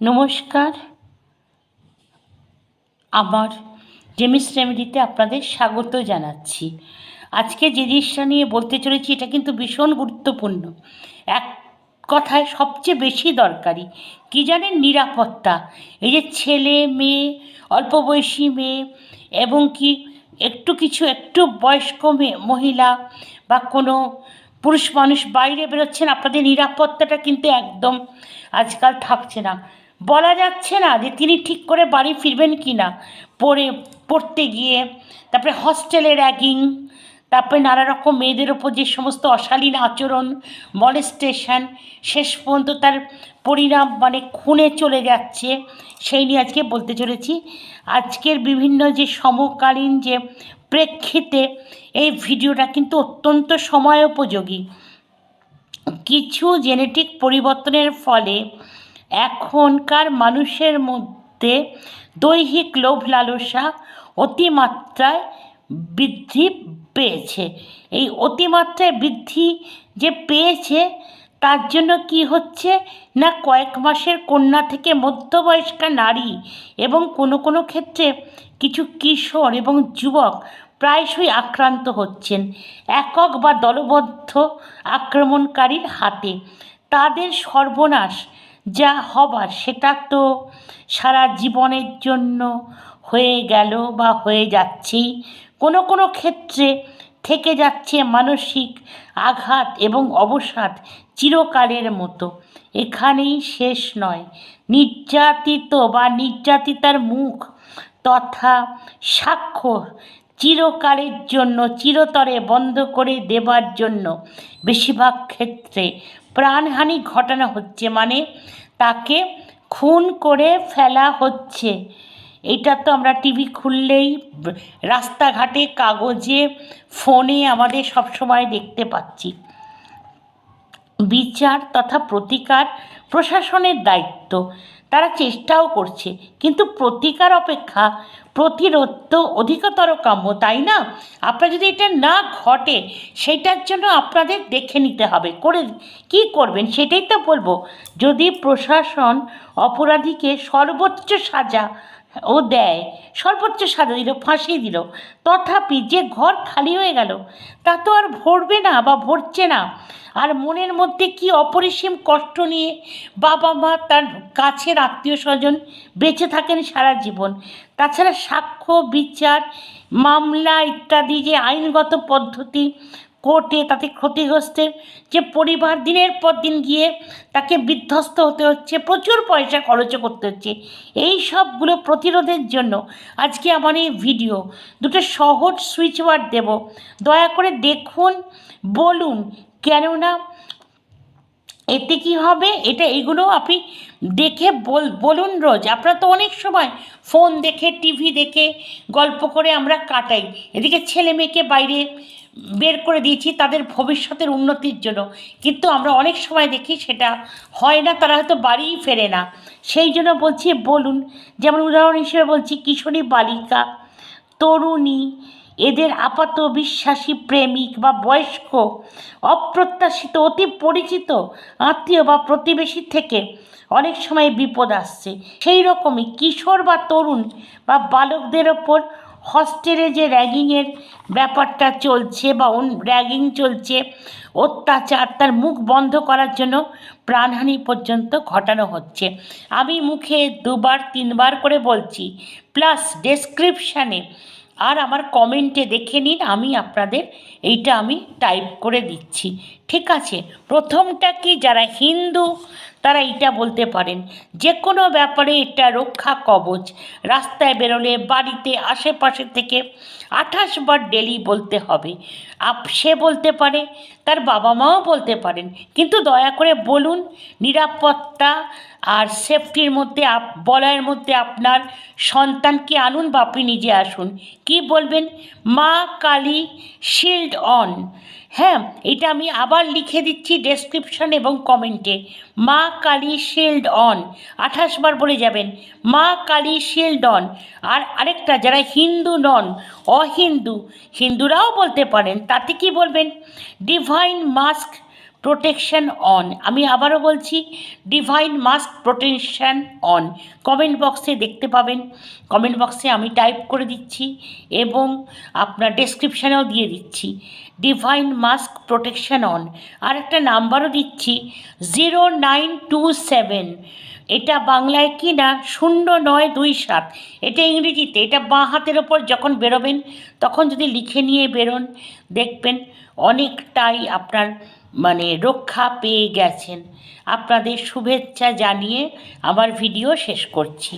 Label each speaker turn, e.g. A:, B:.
A: নমস্কার। আমার জেমিস রেমেডিতে আপনাদের স্বাগত জানাচ্ছি। আজকে যে জিনিসটা নিয়ে বলতে চলেছি, এটা কিন্তু ভীষণ গুরুত্বপূর্ণ। এক কথায় সবচেয়ে বেশি দরকারি, কী জানেন? নিরাপত্তা। এই যে ছেলে, মেয়ে, অল্প বয়সী মেয়ে এবং কি একটু কিছু একটু বয়স্ক মেয়ে, মহিলা বা কোনো পুরুষ মানুষ বাইরে বেরোচ্ছেন, আপনাদের নিরাপত্তাটা কিন্তু একদম আজকাল থাকছে না। বলা যাচ্ছে না যে তিনি ঠিক করে বাড়ি ফিরবেন কি না। পড়ে পড়তে গিয়ে, তারপরে হস্টেলে র্যাগিং তারপরে নানা রকম মেয়েদের ওপর যে সমস্ত অশালীন আচরণ মলেস্টেশন শেষ পর্যন্ত তার পরিণাম মানে খুনে চলে যাচ্ছে, সেই নিয়ে আজকে বলতে চলেছি। আজকের বিভিন্ন যে সমকালীন যে প্রেক্ষিতে এই ভিডিওটা কিন্তু অত্যন্ত সময়োপযোগী। কিছু জেনেটিক পরিবর্তনের ফলে এখনকার মানুষের মধ্যে দৈহিক লোভ লালসা অতিমাত্রায় বৃদ্ধি পেয়েছে। এই অতিমাত্রায় বৃদ্ধি যে পেয়েছে, তার জন্য কি হচ্ছে? না কয়েক মাসের কন্যা থেকে মধ্যবয়স্কা নারী এবং কোনো কোনো ক্ষেত্রে কিছু কিশোর এবং যুবক প্রায়শই আক্রান্ত হচ্ছেন একক বা দলবদ্ধ আক্রমণকারীর হাতে। তাদের সর্বনাশ যা হবার সেটা তো সারা জীবনের জন্য হয়ে গেল বা হয়ে যাচ্ছেই কোনো কোনো ক্ষেত্রে থেকে যাচ্ছে মানসিক আঘাত এবং অবসাদ চিরকালের মতো। এখানেই শেষ নয়। নির্যাতিত বা নির্যাতিতার মুখ তথা সাক্ষ্য চিরকালের জন্য, চিরতরে বন্ধ করে দেবার জন্য বেশিরভাগ ক্ষেত্রে প্রাণহানি ঘটানো হচ্ছে মানে তাকে খুন করে ফেলা হচ্ছে। এটা তো আমরা টিভি খুললেই, রাস্তাঘাটে, কাগজে, ফোনে আমাদের সবসময় দেখতে পাচ্ছি। বিচার তথা প্রতিকার প্রশাসনের দায়িত্ব। তারা চেষ্টাও করছে। কিন্তু প্রতিকার অপেক্ষা প্রতিরোধ তো অধিকতর কাম্য, তাই না? আপনার যদি এটা না ঘটে, সেটার জন্য আপনাদের দেখে নিতে হবে। করে কি করবেন সেটাই তো বলব। যদি প্রশাসন অপরাধীকে সর্বোচ্চ সাজা ও দেয়। সর্বোচ্চ সাজা দিল ফাঁসি দিল। তথাপি যে ঘর খালি হয়ে গেল, তা তো আর ভরবে না বা ভরছে না। আর মনের মধ্যে কি অপরিসীম কষ্ট নিয়ে বাবা মা তার কাছের আত্মীয় স্বজন বেঁচে থাকেন সারা জীবন। তাছাড়া সাক্ষ্য, বিচার, মামলা ইত্যাদি যে আইনগত পদ্ধতি কোর্টে তাতে ক্ষতিগ্রস্তের যে পরিবার দিনের পর দিন গিয়ে তাকে বিধ্বস্ত হতে হচ্ছে, প্রচুর পয়সা খরচ করতে হচ্ছে। এই সবগুলো প্রতিরোধের জন্য আজকে আমার এই ভিডিও। দুটো সহজ সুইচ ওয়ার্ড দেব। দয়া করে দেখুন, বলুন কেননা এতে কি হবে? এটা এগুলো আপনি দেখে বল, বলুন রোজ। আপনারা তো অনেক সময় ফোন দেখে টিভি দেখে গল্প করে আমরা কাটাই। এদিকে ছেলে মেয়েকে বাইরে বের করে দিয়েছি তাদের ভবিষ্যতের উন্নতির জন্য। কিন্তু আমরা অনেক সময় দেখি সেটা হয় না, তারা হয়তো বাড়িই ফেরে না। সেই জন্য বলছি, বলুন, যেমন উদাহরণ হিসেবে বলছি, কিশোরী বালিকা, তরুণী, এদের আপাত বিশ্বাসী প্রেমিক বা বয়স্ক, অপ্রত্যাশিত, অতি পরিচিত, আত্মীয় বা প্রতিবেশী থেকে অনেক সময় বিপদ আসছে। সেই রকমই কিশোর বা তরুণ বা বালকদের ওপর হস্টেলে যে র্যাগিংয়ের ব্যাপারটা চলছে বা র্যাগিং চলছে, অত্যাচার, তার মুখ বন্ধ করার জন্য প্রাণহানি পর্যন্ত ঘটানো হচ্ছে। আমি মুখে দুবার, তিনবার করে বলছি প্লাস ডেসক্রিপশানে আর আমার কমেন্টে দেখে নিন, আমি আপনাদের এইটা আমি টাইপ করে দিচ্ছি। ঠিক আছে? প্রথমটা কি? যারা হিন্দু তারা এটা বলতে পারেন যে কোনো ব্যাপারে এটা রক্ষা কবচ। রাস্তায় বেরোলে বাড়িতে আশেপাশে থেকে আঠাশ বার ডেলি বলতে হবে। আপ, সে বলতে পারে, তার বাবা মাও বলতে পারেন। কিন্তু দয়া করে বলুন, নিরাপত্তা আর সেফটির মধ্যে আপ, বলয়ের মধ্যে আপনার সন্তানকে আনুন বা আপনি নিজে আসুন। কি বলবেন? মা কালী শিল্ড অন। হ্যাঁ এটা আমি আবার লিখে দিচ্ছি ডেসক্রিপশন এবং কমেন্টে মা কালী শিল্ড অন আঠাশ বার বলে যাবেন। মা কালী শিল্ড অন আর আরেকটা, যারা হিন্দু নন, অহিন্দু, হিন্দুরাও বলতে পারেন, তাতে কি বলবেন? ডিভাইন মাস্ক প্রোটেকশন অন আমি আবারও বলছি divine mask protection on comment বক্সে দেখতে পাবেন। কমেন্ট বক্সে আমি টাইপ করে দিচ্ছি এবং আপনার ডেসক্রিপশানেও দিয়ে দিচ্ছি। ডিভাইন মাস্ক প্রোটেকশন অন আর একটা নাম্বারও দিচ্ছি জিরো নাইন টু সেভেন এটা বাংলায় কি না? শূন্য নয় দুই সাত। এটা ইংরেজিতে, এটা বাঁ হাতের ওপর যখন বেরোবেন, তখন যদি লিখে নিয়ে বেরোন, দেখবেন অনেকটাই আপনার মানে রক্ষা পেয়ে গেছেন। আপনাদের শুভেচ্ছা জানিয়ে আমার ভিডিও শেষ করছি।